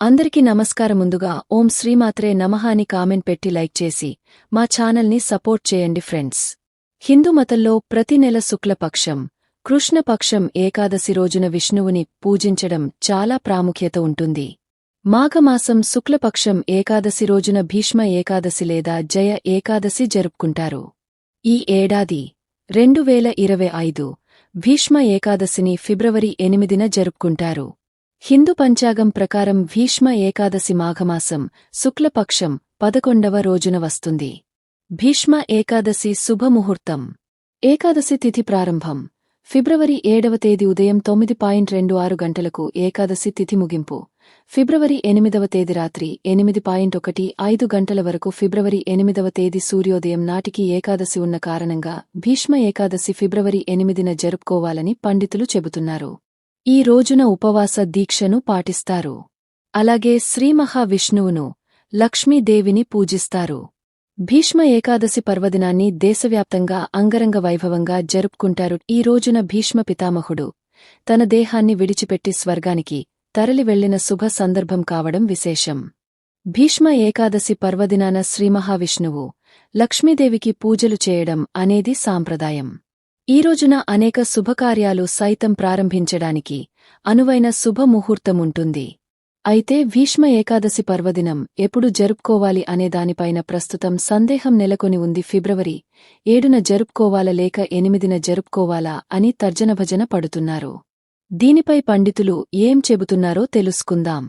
అందరికీ నమస్కారం ముందుగా ఓం శ్రీమాత్రే నమః అని కామెంట్ పెట్టి లైక్ చేసి మా ఛానల్ని సపోర్ట్ చేయండి ఫ్రెండ్స్. హిందూ మతంలో ప్రతి నెల శుక్లపక్షం కృష్ణపక్షం ఏకాదశి రోజున విష్ణువుని పూజించడం చాలా ప్రాముఖ్యత ఉంటుంది. మాఘమాసం శుక్లపక్షం ఏకాదశి రోజున భీష్మ ఏకాదశి లేదా జయ ఏకాదశి జరుపుకుంటారు. ఈ ఏడాది రెండు వేల ఇరవై ఐదు భీష్మ ఏకాదశిని ఫిబ్రవరి ఎనిమిదిన జరుపుకుంటారు. హిందూ పంచాగం ప్రకారం భీష్మ ఏకాదశి మాఘమాసం శుక్లపక్షం పదకొండవ రోజున వస్తుంది. భీష్మ ఏకాదశి శుభముహూర్తం. ఏకాదశి తిథి ప్రారంభం. ఫిబ్రవరి ఏడవ తేదీ ఉదయం తొమ్మిది పాయింట్ రెండు ఆరు గంటలకు ఏకాదశి తిథి ముగింపు. ఫిబ్రవరి ఎనిమిదవ తేదీ రాత్రి ఎనిమిది పాయింట్ ఒకటి ఐదు గంటల వరకు ఫిబ్రవరి ఎనిమిదవ తేదీ సూర్యోదయం నాటికి ఏకాదశి ఉన్న కారణంగా భీష్మ ఏకాదశి ఫిబ్రవరి ఎనిమిదిన జరుపుకోవాలని పండితులు చెబుతున్నారు. ఈ రోజున ఉపవాస దీక్షను పాటిస్తారు. అలాగే శ్రీమహావిష్ణువును లక్ష్మీదేవిని పూజిస్తారు. భీష్మ ఏకాదశి పర్వదినాన్ని దేశవ్యాప్తంగా అంగరంగ వైభవంగా జరుపుకుంటారు. ఈ రోజున భీష్మ పితామహుడు తన దేహాన్ని విడిచిపెట్టి స్వర్గానికి తరలివెళ్ళిన శుభ సందర్భం కావడం విశేషం. భీష్మ ఏకాదశి పర్వదినాన శ్రీమహావిష్ణువు లక్ష్మీదేవికి పూజలు చేయడం అనేది సాంప్రదాయం. ఈ రోజున అనేక శుభకార్యాలు సైతం ప్రారంభించడానికి అనువైన శుభముహూర్తముంటుంది. అయితే భీష్మ ఏకాదశి పర్వదినం ఎప్పుడు జరుపుకోవాలి అనే దానిపైన ప్రస్తుతం సందేహం నెలకొని ఉంది. ఫిబ్రవరి ఏడున జరుపుకోవాలా లేక ఎనిమిదిన జరుపుకోవాలా అని తర్జనభజన పడుతున్నారు. దీనిపై పండితులు ఏం చెబుతున్నారో తెలుసుకుందాం.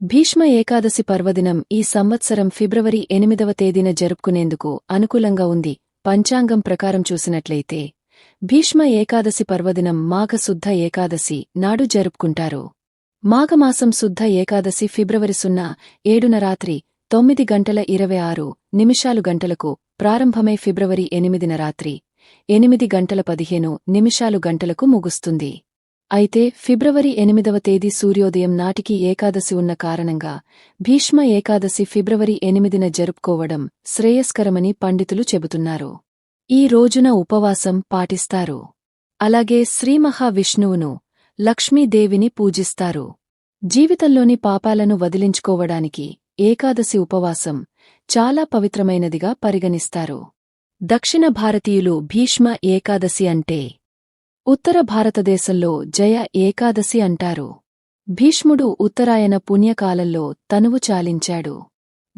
భీష్మ ఏకాదశి పర్వదినం ఈ సంవత్సరం ఫిబ్రవరి ఎనిమిదవ తేదీన జరుపుకునేందుకు అనుకూలంగా ఉంది. పంచాంగం ప్రకారం చూసినట్లయితే భీష్మ ఏకాదశి పర్వదినం మాఘశుద్ధ ఏకాదశి నాడు జరుపుకుంటారు. మాఘమాసం శుద్ధ ఏకాదశి ఫిబ్రవరి సున్నా ఏడున రాత్రి తొమ్మిది గంటల ఇరవై ఆరు నిమిషాలు గంటలకు ప్రారంభమై ఫిబ్రవరి ఎనిమిదిన రాత్రి ఎనిమిది గంటల పదిహేను నిమిషాలు గంటలకు ముగుస్తుంది. అయితే ఫిబ్రవరి ఎనిమిదవ తేదీ సూర్యోదయం నాటికి ఏకాదశి ఉన్న కారణంగా భీష్మ ఏకాదశి ఫిబ్రవరి ఎనిమిదిన జరుపుకోవడం శ్రేయస్కరమని పండితులు చెబుతున్నారు. ఈ రోజున ఉపవాసం పాటిస్తారు. అలాగే శ్రీమహావిష్ణువును లక్ష్మీదేవిని పూజిస్తారు. జీవితంలోని పాపాలను వదిలించుకోవడానికి ఏకాదశి ఉపవాసం చాలా పవిత్రమైనదిగా పరిగణిస్తారు. దక్షిణ భారతీయులు భీష్మ ఏకాదశి అంటే ఉత్తర భారతదేశంలో జయ ఏకాదశి అంటారు. భీష్ముడు ఉత్తరాయణ పుణ్యకాలంలో తనువు చాలించాడు.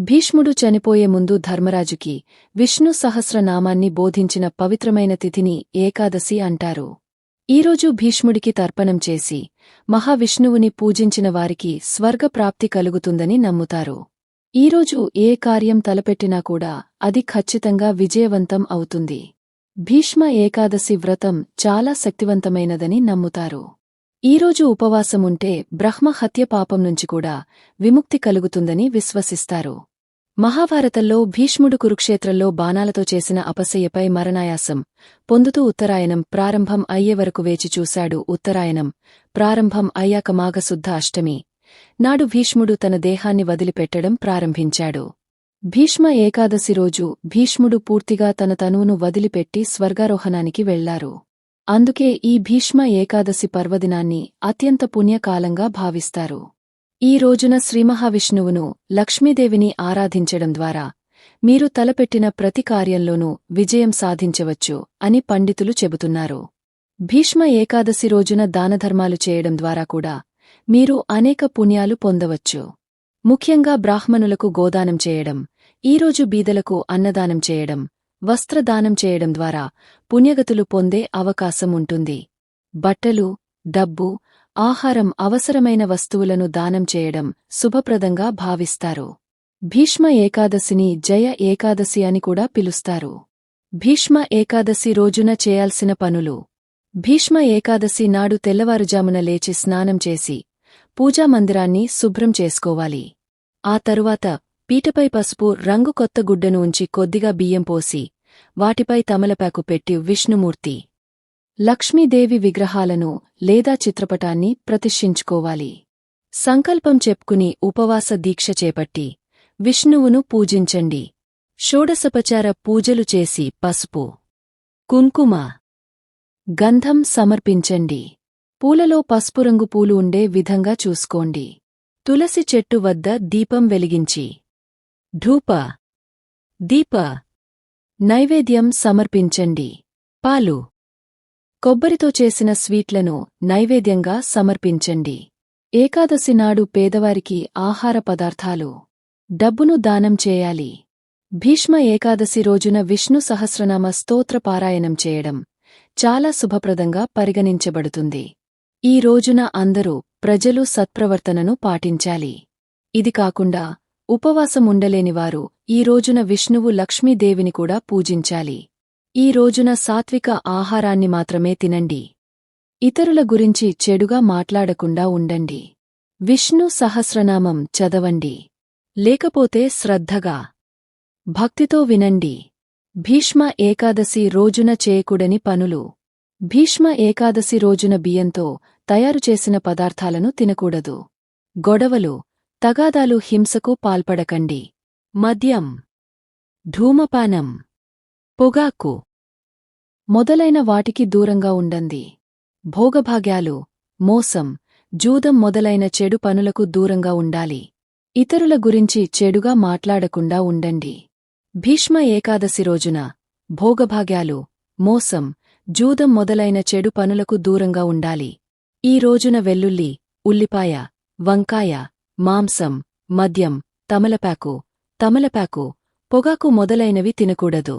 భీష్ముడు చనిపోయే ముందు ధర్మరాజుకి విష్ణు సహస్రనామాన్ని బోధించిన పవిత్రమైన తిథిని ఏకాదశి అంటారు. ఈరోజు భీష్ముడికి తర్పణం చేసి మహావిష్ణువుని పూజించిన వారికి స్వర్గప్రాప్తి కలుగుతుందని నమ్ముతారు. ఈరోజు ఏ కార్యం తలపెట్టినా కూడా అది ఖచ్చితంగా విజయవంతం అవుతుంది. భీష్మ ఏకాదశి వ్రతం చాలా శక్తివంతమైనదని నమ్ముతారు. ఈరోజు ఉపవాసముంటే బ్రహ్మ హత్య పాపం నుంచి కూడా విముక్తి కలుగుతుందని విశ్వసిస్తారు. మహాభారతంలో భీష్ముడు కురుక్షేత్రంలో బాణాలతో చేసిన అపసయ్యపై మరణాయాసం. పొందుతూ ఉత్తరాయణం ప్రారంభం అయ్యే వరకు వేచి చూశాడు ఉత్తరాయణం. ప్రారంభం అయ్యాక మాఘశుద్ధ అష్టమి. నాడు భీష్ముడు తన దేహాన్ని వదిలిపెట్టడం ప్రారంభించాడు. భీష్మ ఏకాదశి రోజు భీష్ముడు పూర్తిగా తన తనువును వదిలిపెట్టి స్వర్గారోహణానికి వెళ్ళారు. అందుకే ఈ భీష్మ ఏకాదశి పర్వదినాన్ని అత్యంత పుణ్యకాలంగా భావిస్తారు. ఈ రోజున శ్రీమహావిష్ణువును లక్ష్మీదేవిని ఆరాధించడం ద్వారా మీరు తలపెట్టిన ప్రతి కార్యంలోనూ విజయం సాధించవచ్చు అని పండితులు చెబుతున్నారు. భీష్మ ఏకాదశి రోజున దానధర్మాలు చేయడం ద్వారా కూడా మీరు అనేక పుణ్యాలు పొందవచ్చు. ముఖ్యంగా బ్రాహ్మణులకు గోదానం చేయడం ఈరోజు బీదలకు అన్నదానం చేయడం వస్త్రదానం చేయడం ద్వారా పుణ్యగతులు పొందే అవకాశం ఉంటుంది. బట్టలు డబ్బు ఆహారం అవసరమైన వస్తువులను దానం చేయడం శుభప్రదంగా భావిస్తారు. భీష్మ ఏకాదశిని జయ ఏకాదశి అని కూడా పిలుస్తారు. భీష్మ ఏకాదశి రోజున చేయాల్సిన పనులు. భీష్మ ఏకాదశి నాడు తెల్లవారుజామున లేచి స్నానం చేసి పూజామందిరాన్ని శుభ్రం చేసుకోవాలి. ఆ తరువాత పీటపై పసుపు రంగు కొత్త గుడ్డను ఉంచి కొద్దిగా బియ్యం పోసి వాటిపై తమలపాకు పెట్టి విష్ణుమూర్తి లక్ష్మీదేవి విగ్రహాలను లేదా చిత్రపటాన్ని ప్రతిష్ఠించుకోవాలి. సంకల్పం చెప్పుకుని ఉపవాస దీక్ష చేపట్టి విష్ణువును పూజించండి. షోడసపచార పూజలు చేసి పసుపు కుంకుమ గంధం సమర్పించండి. పూలలో పసుపు రంగు పూలు ఉండే విధంగా చూసుకోండి. తులసి చెట్టు వద్ద దీపం వెలిగించి ధూప దీప నైవేద్యం సమర్పించండి. పాలు కొబ్బరితో చేసిన స్వీట్లను నైవేద్యంగా సమర్పించండి. ఏకాదశి నాడు పేదవారికి ఆహార పదార్థాలు. డబ్బును దానం చేయాలి. భీష్మ ఏకాదశి రోజున విష్ణు సహస్రనామ స్తోత్ర పారాయణం చేయడం చాలా శుభప్రదంగా పరిగణించబడుతుంది. ఈ రోజున అందరూ ప్రజలు సత్ప్రవర్తనను పాటించాలి. ఇది కాకుండా ఉపవాసం ఉండలేనివారు ఈ రోజున విష్ణువు లక్ష్మీదేవిని కూడా పూజించాలి. ఈ రోజున సాత్విక ఆహారాన్ని మాత్రమే తినండి. ఇతరుల గురించి చెడుగా మాట్లాడకుండా ఉండండి. విష్ణు సహస్రనామం చదవండి. లేకపోతే శ్రద్ధగా. భక్తితో వినండి. భీష్మ ఏకాదశి రోజున చేయకూడని పనులు. భీష్మ ఏకాదశి రోజున బియ్యంతో తయారుచేసిన పదార్థాలను తినకూడదు. గొడవలు తగాదాలు హింసకు పాల్పడకండి. మద్యం. ధూమపానం. పొగాకు మొదలైన వాటికి దూరంగా ఉండండి. భోగభాగ్యాలు మోసం జూదం మొదలైన చెడు పనులకు దూరంగా ఉండాలి. ఇతరుల గురించి చెడుగా మాట్లాడకుండా ఉండండి. భీష్మ ఏకాదశి రోజున భోగభాగ్యాలు మోసం జూదం మొదలైన చెడు పనులకు దూరంగా ఉండాలి. ఈ రోజున వెల్లుల్లి ఉల్లిపాయ వంకాయ మాంసం మద్యం తమలపాకు తమలపాకు పొగాకు మొదలైనవి తినకూడదు.